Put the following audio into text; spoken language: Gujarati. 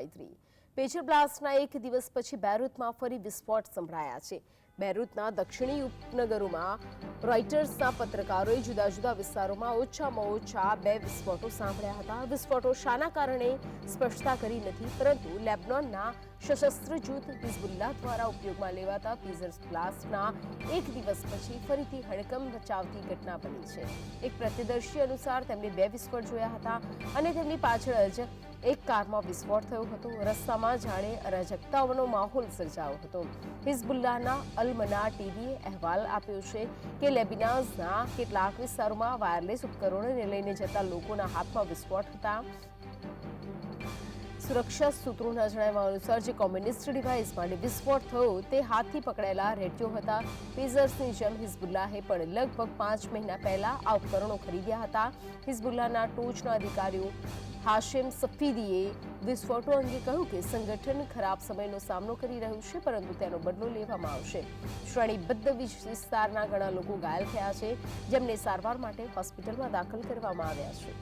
એડવાઇઝરી પેચર બ્લાસ્ટના એક દિવસ પછી બેરૂતમાં ફરી વિસ્ફોટ સંભળાયા છે. બેરૂતના દક્ષિણી ઉપનગરોમાં રોઇટર્સના પત્રકારોએ જુદા જુદા વિસ્તારોમાં ઓછામાં ઓછા બે વિસ્ફોટો સાંભળ્યા હતા. વિસ્ફોટો શાના કારણે સ્પષ્ટતા કરી નથી, પરંતુ લેબનોનના સશસ્ત્ર જૂથ હિઝબુલ્લા દ્વારા ઉપયોગમાં લેવાતા ફીઝર્સ બ્લાસ્ટના એક દિવસ પછી ફરીથી હડકંપ મચાવતી ઘટના બની છે. એક પ્રત્યદર્શી અનુસાર તેમણે બે વિસ્ફોટ જોયા હતા અને તેમની પાછળ જ એક કારમાં વિસ્ફોટ થયો હતો. રસ્તામાં જાણે અરાજકતાઓનો માહોલ સર્જાયો હતો. હિઝબુલ્લાહના અલમના ટીવીએ અહેવાલ આપ્યો છે કે લેબિનાઝના કેટલાક વિસ્તારોમાં વાયરલેસ ઉપકરણોને લઈને જતા લોકોના હાથમાં વિસ્ફોટ હતા. સુરક્ષા સૂત્રોના જણાવ્યા અનુસાર જે કોમ્યુનિસ્ટ ડિવાઇસ માટે વિસ્ફોટ થયો તે હાથથી પકડાયેલા રેડિયો હતા. પેઝર્સની જેમ હિઝબુલ્લાહે પણ લગભગ પાંચ મહિના પહેલા આ ઉપકરણો ખરીદ્યા હતા. હિઝબુલ્લાના ટોચના અધિકારીઓ હાશેમ સફીદીએ વિસ્ફોટો અંગે કહ્યું કે સંગઠન ખરાબ સમયનો સામનો કરી રહ્યું છે, પરંતુ તેનો બદલો લેવામાં આવશે. શ્રેણીબદ્ધ વિસ્તારના ઘણા લોકો ઘાયલ થયા છે, જેમને સારવાર માટે હોસ્પિટલમાં દાખલ કરવામાં આવ્યા છે.